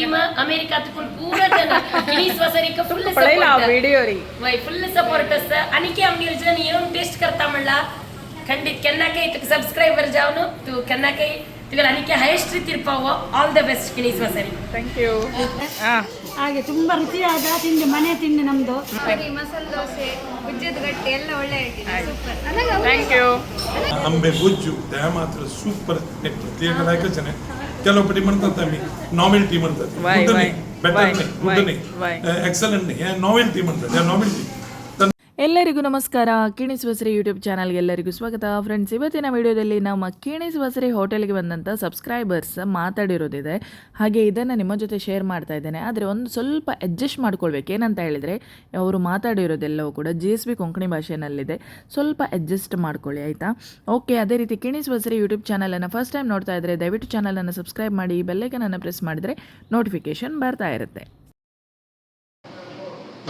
Team America ಪೂರ ಜನ. ಇಳಿಸುವ ಸರಿಕ ಫುಲ್ ಸಪೋರ್ಟ್ ವೈ ಫುಲ್ ಸಪೋರ್ಟರ್ಸ್ ಅನಿಕೆ ಅಮ್ ಯೋಜನೆ ಏನು ಟೇಸ್ಟ್ ಕರ್ತಾ ಖಂಡಿತ ಕೆನ್ನಕೈ ಸಬ್ಸ್ಕ್ರೈಬರ್ ಜಾವನು ತು ಕೆನ್ನಕೈ. ತಿಗಳ ಅನಿಕೆ ಹೈಯೆಸ್ಟ್ ತಿರ್ಪಾವ ಆಲ್ ದ ಬೆಸ್ಟ್ ಕಿಣಿಸುವ ಸರಿ ಥ್ಯಾಂಕ್ ಯು ಹಾಗೆ ತುಂಬಾ ರುಚಿಯಾದ ತಿಂಡಿ ಮನೆ ತಿಂಡಿ ನಮ್ದು. ಮಸಾಲೆ ದೋಸೆ ಉಜ್ಜದ ಗಟ್ಟಿ ಎಲ್ಲ ಒಳ್ಳೆ ಸೂಪರ್ ಥ್ಯಾಂಕ್ ಯು ಅಂಬೆ ಬುಜ್ಜು ದಯಮಾತ್ರ ಸೂಪರ್ ನೆಟ್ ಪ್ರತಿಯೊಂದು ಚೆನ್ನಾಗಿ ಕೆಲವೊಬ್ಬ ಡಿಮನ್ ತಂತಾಮಿ ನಾವೆಲ್ ಟೀಮ್ ಅಂತದೆ ಗುಡ್ ಗುಡ್ ಎಕ್ಸಲೆಂಟ್ ನಾವೆಲ್ ಟೀಮ್ ಅಂತದೆ ನಾವೆಲ್ ಟೀಮ್ ಎಲ್ಲರಿಗೂ ನಮಸ್ಕಾರ. ಕಿಣಿಸ್ ಬಸರೆ ಯೂಟ್ಯೂಬ್ ಚಾನಲ್ಗೆ ಎಲ್ಲರಿಗೂ ಸ್ವಾಗತ. ಫ್ರೆಂಡ್ಸ್ ಇವತ್ತಿನ ವಿಡಿಯೋದಲ್ಲಿ ನಮ್ಮ ಕಿಣಿಸ್ ಬಸರೆ ಹೋಟೆಲ್ಗೆ ಬಂದಂಥ ಸಬ್ಸ್ಕ್ರೈಬರ್ಸ್ ಮಾತಾಡಿರೋದಿದೆ. ಹಾಗೆ ಇದನ್ನು ನಿಮ್ಮ ಜೊತೆ ಶೇರ್ ಮಾಡ್ತಾ ಇದ್ದೇನೆ. ಆದರೆ ಒಂದು ಸ್ವಲ್ಪ ಅಡ್ಜಸ್ಟ್ ಮಾಡ್ಕೊಳ್ಬೇಕು. ಏನಂತ ಹೇಳಿದರೆ, ಅವರು ಮಾತಾಡಿರೋದೆಲ್ಲವೂ ಕೂಡ ಜಿ ಎಸ್ ಬಿ ಕೊಂಕಣಿ ಭಾಷೆಯಲ್ಲಿದೆ ಸ್ವಲ್ಪ ಅಡ್ಜಸ್ಟ್ ಮಾಡ್ಕೊಳ್ಳಿ, ಆಯಿತಾ? ಓಕೆ ಅದೇ ರೀತಿ ಕಿಣಿಸ್ ಬಸರೆ ಯೂಟ್ಯೂಬ್ ಚಾನಲನ್ನು ಫಸ್ಟ್ ಟೈಮ್ ನೋಡ್ತಾ ಇದ್ದರೆ ದಯವಿಟ್ಟು ಚಾನಲನ್ನು ಸಬ್ಸ್ಕ್ರೈಬ್ ಮಾಡಿ ಈ ಬೆಲ್ಲೈಕನನ್ನು ಪ್ರೆಸ್ ಮಾಡಿದರೆ ನೋಟಿಫಿಕೇಶನ್ ಬರ್ತಾ ಇರುತ್ತೆ.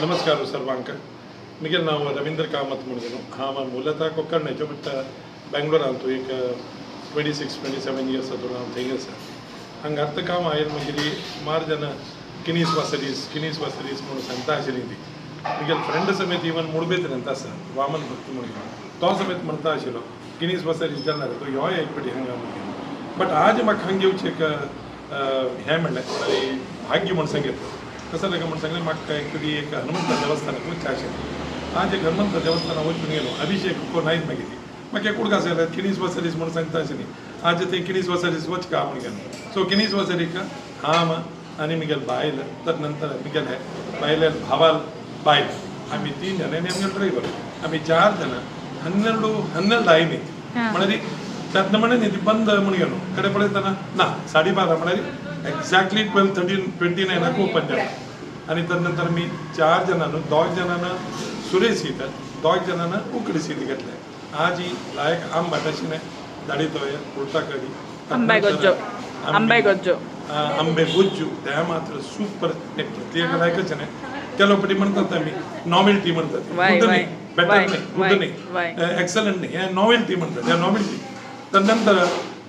ನಮಸ್ಕಾರ ಸರ್ವಾಂಕ. ಮಿಗಿಲ್ ನಾವು ರವೀಂದ್ರ ಕಾಮತ್ ಮಾಡಿದೆವು ಆವ ಮೂಲತಃ ಕೊಕ್ಕರ್ಣೆಜು ಬಟ್ ಬೆಂಗ್ಳೂರು ಆಯ್ತು ಈಗ twenty six twenty seven years ಅದು ನಾವು ತೆಗೆ ಸರ್. ಹಂಗೆ ಅರ್ಥ ಕಾಮ ಆಯ್ತು ಮಗಿಲಿ ಮಾರು ಜನ ಕಿನೀಸ್ ವಸರೀಸ್ ಕಿನೀಸ್ ವಸರೀಸ್ ಮೂರು ಸಂತ ಆಶೀರ್ವಿದ್ವಿ ಮಿಗಿಲ್ ಫ್ರೆಂಡ್ ಸಮೇತ ಇವನ್ ಮುಡ್ಬೇತೀನಿ ಅಂತ ಸರ್, ವಾಮನ್ ಭಕ್ತಿ ಮಾಡಿ ತೋ ಸಮೇತ ಮಾಡ್ತಾ ಆಶೀರೋ ಕಿನೀಸ್ ವಸರೀಸ್ ಜನ ಅದು ಯಾವ ಆಗ್ಬಿಟ್ಟು ಹಂಗೆ ಬಟ್ ಆಜ್ ಮಕ್ಕ ಹಂಗೆ ಉಚೇಕ ಹೇಮಣ್ಣ ಭಾಗ್ಯ ಮಣ್ಸಂಗೆ ಲೆಕ್ಕ ಮಣ್ಸಂಗೆ ಮಕ್ಕ ಆಗ್ತದೆ ಈಗ ಹನುಮಂತ ದೇವಸ್ಥಾನಕ್ಕೂ ಚಾಚಿ म्हाका एक्चुली एक हनुमंत देवस्थानाक वचचें आशिल्लें आज एक हनुमंत देवस्थानाक वचून गेलो अभिषेक को नायत मागीर ती म्हाका एक कुडका आसलें किनीस वसरीस म्हूण सांगता आशिल्ली आज ते किनीस वसरीस वच का म्हूण गेलो सो किनीस वसरीक हाम आनी मिगेल बायल तर नंतर मिगेल हे बायल भावाल बायल आमी तीन जण आनी आमगे ड्रायव्हर आमी चार जण ಹನ್ನೆರಡು ಹನ್ನೆರಡು ಆಯ್ನಿ म्हणारी त्यातनं म्हणे ती बंद म्हणून गेलो कडे पळयतना ना साडे बारा म्हणारी एक्झॅक्टली ट्वेल्व थर्टीन ट्वेंटी नायनाक ओपन जालें आनी तर नंतर मी चार जणांना दोग जणांना सुरे सीट दोग जणांना उकडी सीट घेतले आज ही लायक आम बाटाशिने दाडी तोय उलटा कडी ಅಂಬೆ ಗೊಜ್ಜು ಅಂಬೆ ಗೊಜ್ಜು ಆ, ಅಂಬೆ ಗುಜ್ಜು त्या मात्र सुपर एक प्रत्येक लायकच नाही ಕೆಲವು ಪಡಿ म्हणतात आम्ही नॉवेल्टी म्हणतात Why, Good why? नाही बेटर Why? नाही Why? Good Why? नाही एक्सलंट नाही या नॉवेल्टी म्हणतात या नॉवेल्टी तर नंतर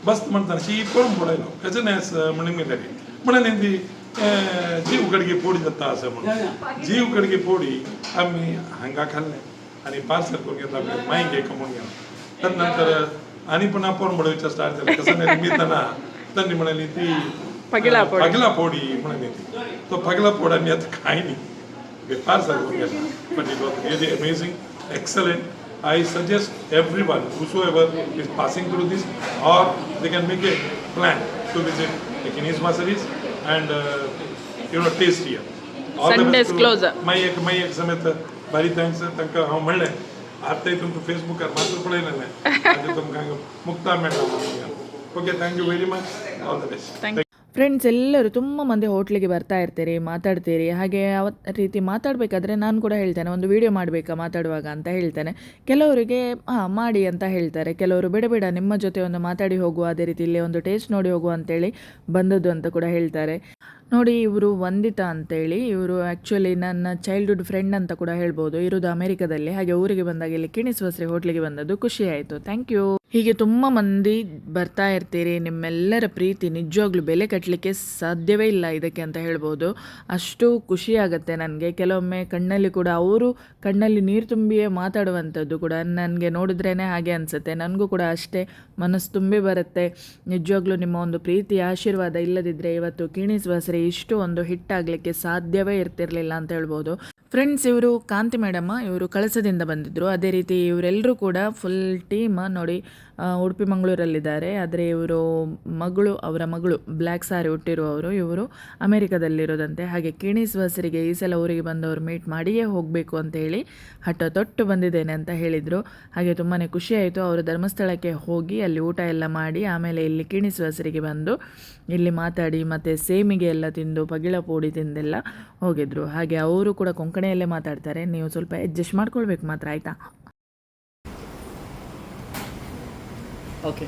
बस म्हणतात शी करून बोलायलो कसं नाही असं म्हणून मी तरी म्हणून ती अं, जीव कडगे पोडी जाता असं म्हणून जीव कडगे पोडी आम्ही हांगा खाल्ले आणि पार्सल करून घेतला माई घे कमवून गेलो तर नंतर आणि पुन्हा पोरण बोलवायचं स्टार्ट झालं कसं नाही मी त्यांना त्यांनी म्हणाली ती पगला पोडी. म्हणाली ती तो पगला पोड आम्ही आता खाय नाही पार्सल करून घेतला पण it was really amazing excellent I suggest everyone, whosoever is passing through this, or they can make a plan to visit the Kinis Masaris and you you taste taste here. All Sunday is my my ಸಮೇತ ಬರಿ thanks ತನಕ ಅವ ಮಳ್ಳೆ ಆಗ್ತೈತೆ ಅಂತ Facebook ಅಲ್ಲಿ ಮಾತ್ರ ಪಡೆಯನಲ್ಲ ಅದು ತಮ್ಗೆ ಮುಕ್ತ madam okay thank you very much all the best friends ಎಲ್ಲರೂ ತುಂಬ ಮಂದಿ ಹೋಟ್ಲಿಗೆ ಬರ್ತಾ ಇರ್ತೀರಿ, ಮಾತಾಡ್ತೀರಿ. ಹಾಗೆ ಯಾವ ರೀತಿ ಮಾತಾಡಬೇಕಾದ್ರೆ ನಾನು ಕೂಡ ಹೇಳ್ತೇನೆ, ಒಂದು ವಿಡಿಯೋ ಮಾಡಬೇಕಾ ಮಾತಾಡುವಾಗ ಅಂತ ಹೇಳ್ತೇನೆ. ಕೆಲವರಿಗೆ ಹಾಂ ಮಾಡಿ ಅಂತ ಹೇಳ್ತಾರೆ. ಕೆಲವರು, ಬೇಡ ಬೇಡ, ನಿಮ್ಮ ಜೊತೆ ಒಂದು ಮಾತಾಡಿ ಹೋಗುವ, ಅದೇ ರೀತಿ ಇಲ್ಲಿ ಒಂದು ಟೇಸ್ಟ್ ನೋಡಿ ಹೋಗುವ ಅಂತೇಳಿ ಬಂದದ್ದು ಅಂತ ಕೂಡ ಹೇಳ್ತಾರೆ. ನೋಡಿ, ಇವರು ವಂದಿತಾ ಅಂತೇಳಿ, ಇವರು ಆ್ಯಕ್ಚುಲಿ ನನ್ನ ಚೈಲ್ಡ್ಹುಡ್ ಫ್ರೆಂಡ್ ಅಂತ ಕೂಡ ಹೇಳ್ಬೋದು. ಇರೋದು ಅಮೆರಿಕದಲ್ಲಿ. ಹಾಗೆ ಊರಿಗೆ ಬಂದಾಗ ಇಲ್ಲಿ ಕಿಣಿಸ್ವಸ್ರಿ ಹೋಟ್ಲಿಗೆ ಬಂದದ್ದು. ಖುಷಿ ಆಯಿತು. ಥ್ಯಾಂಕ್ ಯು ಹೀಗೆ ತುಂಬ ಮಂದಿ ಬರ್ತಾ ಇರ್ತೀರಿ, ನಿಮ್ಮೆಲ್ಲರ ಪ್ರೀತಿ ನಿಜವಾಗ್ಲೂ ಬೆಲೆ ಕಟ್ಟಲಿಕ್ಕೆ ಸಾಧ್ಯವೇ ಇಲ್ಲ ಇದಕ್ಕೆ ಅಂತ ಹೇಳ್ಬೋದು. ಅಷ್ಟು ಖುಷಿ ನನಗೆ. ಕೆಲವೊಮ್ಮೆ ಕಣ್ಣಲ್ಲಿ ಕೂಡ ಅವರು ಕಣ್ಣಲ್ಲಿ ನೀರು ತುಂಬಿಯೇ ಮಾತಾಡುವಂಥದ್ದು ಕೂಡ ನನಗೆ ನೋಡಿದ್ರೇ ಹಾಗೆ ಅನಿಸುತ್ತೆ. ನನಗೂ ಕೂಡ ಅಷ್ಟೇ ಮನಸ್ಸು ತುಂಬಿ ಬರುತ್ತೆ. ನಿಜವಾಗ್ಲೂ ನಿಮ್ಮ ಒಂದು ಪ್ರೀತಿ, ಆಶೀರ್ವಾದ ಇಲ್ಲದಿದ್ದರೆ ಇವತ್ತು ಕಿಣಿಸ್ವಾಸ್ರಿ ಇಷ್ಟು ಒಂದು ಹಿಟ್ಟಾಗಲಿಕ್ಕೆ ಸಾಧ್ಯವೇ ಇರ್ತಿರಲಿಲ್ಲ ಅಂತ ಹೇಳ್ಬೋದು. ಫ್ರೆಂಡ್ಸ್, ಇವರು ಕಾಂತಿ ಮೇಡಮ್ಮ ಇವರು ಕಳಸದಿಂದ ಬಂದಿದ್ದರು ಅದೇ ರೀತಿ ಇವರೆಲ್ಲರೂ ಕೂಡ ಫುಲ್ ಟೀಮ್ ನೋಡಿ ಉಡುಪಿ, ಮಂಗಳೂರಲ್ಲಿದ್ದಾರೆ. ಆದರೆ ಇವರು ಮಗಳು, ಅವರ ಮಗಳು ಬ್ಲ್ಯಾಕ್ ಸಾರಿ ಹುಟ್ಟಿರುವವರು, ಇವರು ಅಮೆರಿಕದಲ್ಲಿರೋದಂತೆ. ಹಾಗೆ ಕಿಣಿಸ್ ವಸರಿಗೆ ಈ ಸಲ ಊರಿಗೆ ಬಂದವರು ಮೀಟ್ ಮಾಡಿಯೇ ಹೋಗಬೇಕು ಅಂತ ಹೇಳಿ ಹಠ ತೊಟ್ಟು ಬಂದಿದ್ದೇನೆ ಅಂತ ಹೇಳಿದರು. ಹಾಗೆ ತುಂಬಾ ಖುಷಿಯಾಯಿತು. ಅವರು ಧರ್ಮಸ್ಥಳಕ್ಕೆ ಹೋಗಿ ಅಲ್ಲಿ ಊಟ ಎಲ್ಲ ಮಾಡಿ ಆಮೇಲೆ ಇಲ್ಲಿ ಕಿಣಿಸ್ ವಸರಿಗೆ ಬಂದು ಇಲ್ಲಿ ಮಾತಾಡಿ ಮತ್ತು ಸೇಮಿಗೆ ಎಲ್ಲ ತಿಂದು ಪಗಿಳ ಪೋಡಿ ತಿಂದೆಲ್ಲ ಹೋಗಿದ್ರು. ಹಾಗೆ ಅವರು ಕೂಡ ಕೊಂಕಣಿಯಲ್ಲೇ ಮಾತಾಡ್ತಾರೆ. ನೀವು ಸ್ವಲ್ಪ ಅಡ್ಜಸ್ಟ್ ಮಾಡ್ಕೊಳ್ಬೇಕು ಮಾತ್ರ, ಆಯಿತಾ? ಓಕೆ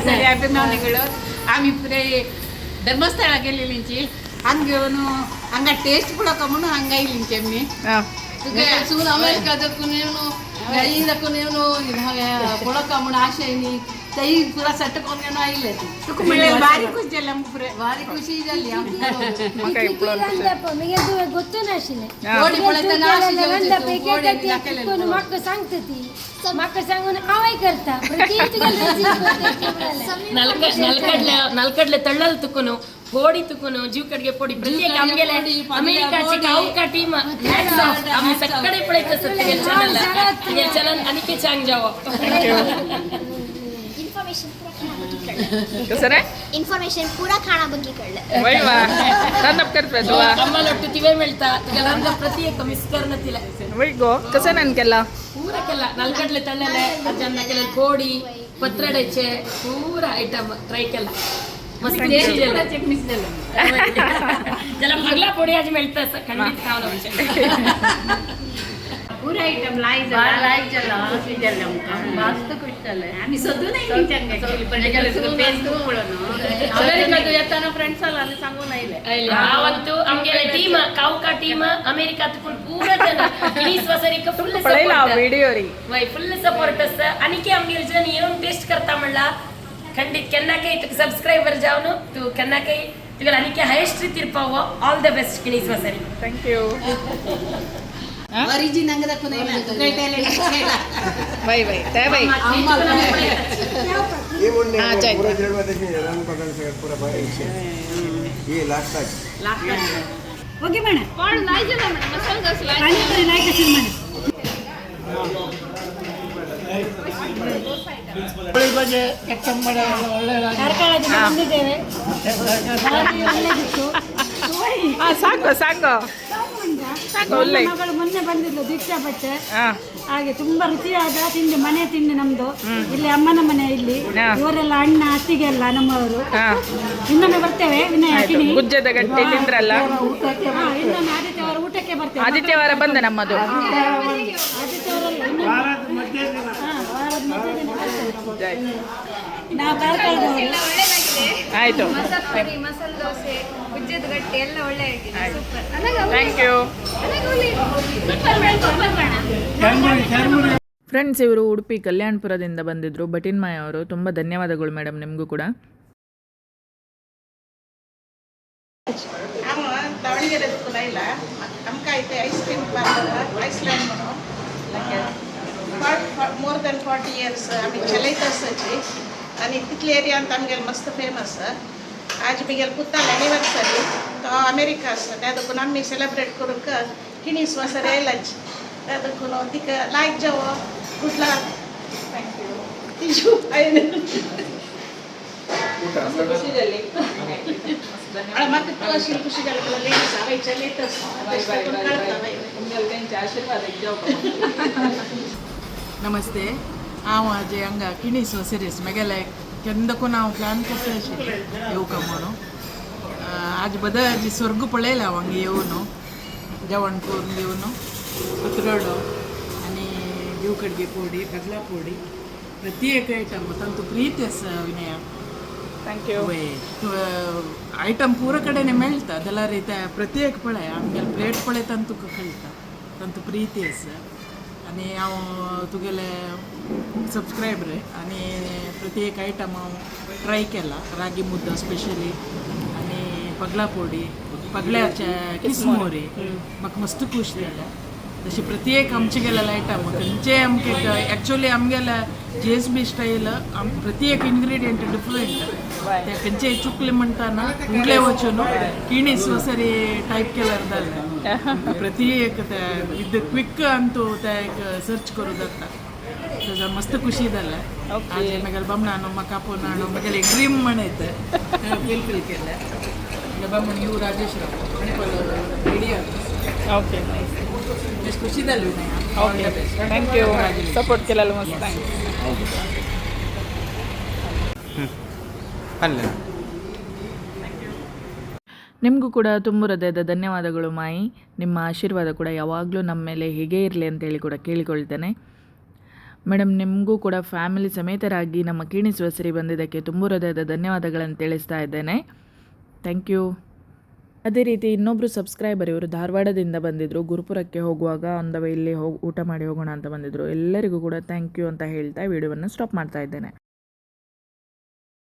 ಸರಿ ಅಭಿಮಾನಿಗಳು? ಆಮಿ ಪುರೇ ಧರ್ಮಸ್ಥಳ ಗೆಲ್ಲಿಲಿಂಚಿ ಹಂಗೆ ಅವನು ಹಂಗ ಟೇಸ್ಟ್ ಕೊಡಕಮ್ಮನು ಹಂಗ ಇಲ್ಲಿಂಚಿ ಅಮ್ಮಿ ಸುಮ್ಮನೆ ಅಮೇರಿಕಾದಕ್ಕೂ ನೇನು ಇದಕ್ಕೂ ನೇನು ಕೊಡಕ್ಕಮ್ಮನ ಆಶೆ ನೀ तई पूरा सेट कौन के ना आई लेती तो को मिले बारी कुछ जलम पूरे बारी खुशी जल लिया मका इप्लो ಮಿಗೆ ಅದು ಗೊತ್ತೇನ ಆಶಿಲೆ ಓಡಿ ಬಳೆತನ ಆಶಿಲೆ ಒಂದು ಪೇಕೆಟ್ ಕಟ್ಟಿ ಕೊನು ಮಕ್ಕ ಸಂಗ್ತತಿ ಮಕ್ಕ ಸಂಗನ ಅವೈ ಕರ್ತಾ. ಪ್ರತಿಯೊಂದಿಗೆ ನಲ್ಕ ನಲ್ಕಡ್ಲೆ ನಲ್ಕಡ್ಲೆ ತಳ್ಳಲ್ ತುಕುನು ಗೋಡಿ ತುಕುನು ಜೀವ ಕಡೆಗೆ ಪೊಡಿ ಪ್ರತಿ ನಮ್ಗೆಲ್ಲ ಅಮೆರಿಕ ಚಿಕ್ಕ ಅವಕ ಟೀಮ್ ಹ್ಯಾಟ್ಸ್ ಆಫ್ ಅಮ್ಮ ಸಕ್ಕಡೆ ಚಲನ್ ಅನಿಕೆ ಚಾಂಗ್ ಜಾವ. ಸರ? ಇನ್ಫಾರ್ಮೇಶನ್ ಪೂರ ಕಾಣ ಬಗ್ಗೆ ಕಳ್ಳೆ ಒಳ್ಳೆವಾ ನನ್ನ ಕರ್ತವ್ಯ ಅಮ್ಮನ ಒಟ್ಟು ತಿವೆ ಮೆಳ್ತ ಕೆಲವೊಂದ ಪ್ರತಿ ಕಮಿಸ್ಕರ್ನ ತಿಲ. ಒಳ್ಗೋ ಕಸ ನನ್ಕೆಲ್ಲ ಪೂರ ಕೆಲ್ಲ ನಾಲ್ಕಡ್ಲೆ ತಣ್ಣಲೆ ಅದನ್ನ ಕೆಲ ಕೋಡಿ ಪತ್ರಡೆಚೆ ಪೂರ ಐಟಮ್ ಟ್ರೈ ಕೆಲ್ಲ ಮಸ್ತ್ ಚಟ್ನಿಸ್ದಲ್ಲ ಜಲ ಮಗ್ಲ ಪೊಡಿ ಆಜ್ ಮೆಳ್ತ ಖಂಡಿತ ಕಾವಲ खावलं म्हणजे पुरा आयटम लाई जाला जाला मस्त खुश जालें आमी सोदून आयली तेंका सगळी पण फेसबुक पळोवन अमेरिका येताना फ्रेंड्स आला आनी सांगून आयले ಆವತ್ತು ಆಮೇಲೆ ಟೀಮ್ ಕಾವುಕಾ ಟೀಮ್ ಅಮೆರಿಕಾದ ಫುಲ್ ಪೂರ ಜನ वीस वसरीक फुल पळयला सपोर्ट व्हिडिओ री वय फुल सपोर्ट असतं आणि की आमगे जण येऊन टेस्ट करता म्हणला खंडित केन्ना काही तुका सबस्क्रायबर जावन तू केन्ना काही तुका आनी की highest तिरपाव all the best किणीस वसरी thank you origin ಅಂಗದಕ್ಕೂ by bye ತೇ ಬೈ ಓಕೆ ಮೇಡಮ್ ಪಾನಿಪುರಿ ನಾಯಿ ಕಸಿ ಮಾಡಿ ಬಗ್ಗೆ ಕೆತ್ತಂಬಡ ಒಳ್ಳೆ ಬಂದಿದ್ದೇವೆ ಸಾಕು ಸಾಕು ಸಾಕು ಒಳ್ಳೆ ಮೊನ್ನೆ ಬಂದಿದ್ಲು ದೀಕ್ಷಾ ಬಟ್ಟೆ. ಹಾ. ಹಾಗೆ ತುಂಬಾ ರುಚಿಯಾದ ತಿಂಡಿ ಮನೆ ತಿಂಡಿ ನಮ್ದು. ಇಲ್ಲಿ ಅಮ್ಮನ ಮನೆ ಇಲ್ಲಿ. ಇವರೆಲ್ಲ ಅಣ್ಣ ಅತ್ತಿಗೆಲ್ಲ ನಮ್ಮವರು. ಹಾ. ಇನ್ನೊಮ್ಮೆ ಬರ್ತೇವೆ ವಿನಯ ಗುಜ್ಜದ ಗಟ್ಟಿ ತಿಂದ್ರಲ್ಲ ಇನ್ನೊಮ್ಮೆ ಆದಿತ್ಯವಾರ ಊಟಕ್ಕೆ ಬರ್ತೇವೆ. ಆದಿತ್ಯವಾರ ಬಂದ ನಮ್ಮದು. ಆದಿತ್ಯವಾರ ನಾವು. ಆಯ್ತು. ಫ್ರೆಂಡ್ಸ್ ಇವರು ಉಡುಪಿ ಕಲ್ಯಾಣಪುರದಿಂದ ಭಟಿನ್ ಮಾಯ ಅವರು. ತುಂಬಾ ಧನ್ಯವಾದಗಳು ಮೇಡಮ್ ನಿಮಗೂ ಕೂಡ. ಮೋರ್ ದೆನ್ ಫಾರ್ಟಿ ಇಯರ್ಸ್ ಅಮಿ ಚಲೈತರ್ಸ್ आसाची आनी तितले एरियांत आमगेले मस्त फेमस आज मिगेल पुताल एनिवर्सरी तो अमेरिका आसा त्या देखून आमी सेलिब्रेट करूंक किणीस वसर येयलाच त्या देखून तिका लायक जावो गुड लक थँक्यू तिजू म्हाका तूं अशी खुशी जाली तुला लेडीज हांवें चलयत नमस्ते हांव म्हाजे हांगा किणी सो सिरीयस म्हगे लायक केन्ना कोण हांव प्लॅन करता अशें येवपाक म्हणून आज बदल हाजी स्वर्ग पळयला हांव हांगा येवं न्हू जेवण करून घेवन न्हू कुत्रडो आनी जीव कडगे पोडी कजला पोडी ಪ್ರತಿಯೇಕ ಐಟಮ್ ತಂತು ಪ್ರೀತಿ ಅಸ ವಿನಯ ಥ್ಯಾಂಕ್ ಯು ಐಟಮ್ ಪೂರ ಕಡೆನೆ ಮೇಳ್ತಾ ಅದೆಲ್ಲ ರೀತಿ ಪ್ರತ್ಯೇಕ ಪಳೆ ಆಮೇಲೆ ಪ್ಲೇಟ್ ಪಳೆ ತಂತು ಕಳ್ತಾ ತಂತು ಪ್ರೀತಿ ಅಸ ಆನಿ ಹಾಂव तुगेले सबस्क्रायबर आनी प्रत्येक आयटम हांव ट्राय केला रागी मुद्दा स्पेशली आनी पगला पोडी पगल्याचे किसमोरी म्हाका मस्त खूश जाले तशें प्रत्येक आमचे गेलेले आयटम खंयचे आमचे एक्चुअली आमगेले जे एस बी स्टाईल आम प्रत्येक इंग्रेडियंट डिफरंट ते खंयचे चुकले म्हणटाना फुडले वचून किणीस सरी टायप केल्यार जालें प्रत्येक ते विथ क्विक अंतू ते सर्च करूं जाता ವರ್ಷದ ಮಸ್ತ್ ಖುಷಿ ಇದಲ್ಲ. ಆದ್ರೆ ಮಗಳ ಬಮ್ಮಣ ನಾನು ಮಕ್ಕ ಪೋನ ಅನ್ನೋ ಮಗಳಿಗೆ ಡ್ರೀಮ್ ಮನೆ ಐತೆ ಕೇಳ್ಕೊಳಿಕ್ಕೆಲ್ಲ ಬಮ್ಮಣ ಇವು ರಾಜೇಶ್ವರ ಮಣಿಪಾಲ್ ಇಡಿಯ ಓಕೆ ಎಷ್ಟು ಖುಷಿ ಇದಲ್ಲ ಓಕೆ ಥ್ಯಾಂಕ್ ಯು ಸಪೋರ್ಟ್ ಕೆಲಲ್ಲ ಮಸ್ತ್. ಥ್ಯಾಂಕ್ ಯು ಅಲ್ಲ. ನಿಮಗೂ ಕೂಡ ತುಂಬ ಹೃದಯದ ಧನ್ಯವಾದಗಳು ಮಾಯಿ. ನಿಮ್ಮ ಆಶೀರ್ವಾದ ಕೂಡ ಯಾವಾಗಲೂ ನಮ್ಮ ಮೇಲೆ ಹೇಗೆ ಇರಲಿ ಅಂತೇಳಿ ಕೂಡ ಕೇಳಿಕೊಳ್ತೇನೆ. ಮೇಡಮ್, ನಿಮಗೂ ಕೂಡ ಫ್ಯಾಮಿಲಿ ಸಮೇತರಾಗಿ ನಮ್ಮ ಕೀಣಿಸುವ ಸರಿ ಬಂದಿದ್ದಕ್ಕೆ ತುಂಬ ಹೃದಯದ ಧನ್ಯವಾದಗಳನ್ನು ತಿಳಿಸ್ತಾ ಇದ್ದೇನೆ. Thank you. ಅದೇ ರೀತಿ ಇನ್ನೊಬ್ಬರು ಸಬ್ಸ್ಕ್ರೈಬರ್ ಇವರು ಧಾರವಾಡದಿಂದ ಬಂದಿದ್ದರು ಗುರುಪುರಕ್ಕೆ ಹೋಗುವಾಗ ಒಂದು ಇಲ್ಲಿ ಹೋಗಿ ಊಟ ಮಾಡಿ ಹೋಗೋಣ ಅಂತ ಬಂದಿದ್ದರು ಎಲ್ಲರಿಗೂ ಕೂಡ ಥ್ಯಾಂಕ್ ಯು ಅಂತ ಹೇಳ್ತಾ ವಿಡಿಯೋವನ್ನು ಸ್ಟಾಪ್ ಮಾಡ್ತಾ ಇದ್ದೇನೆ.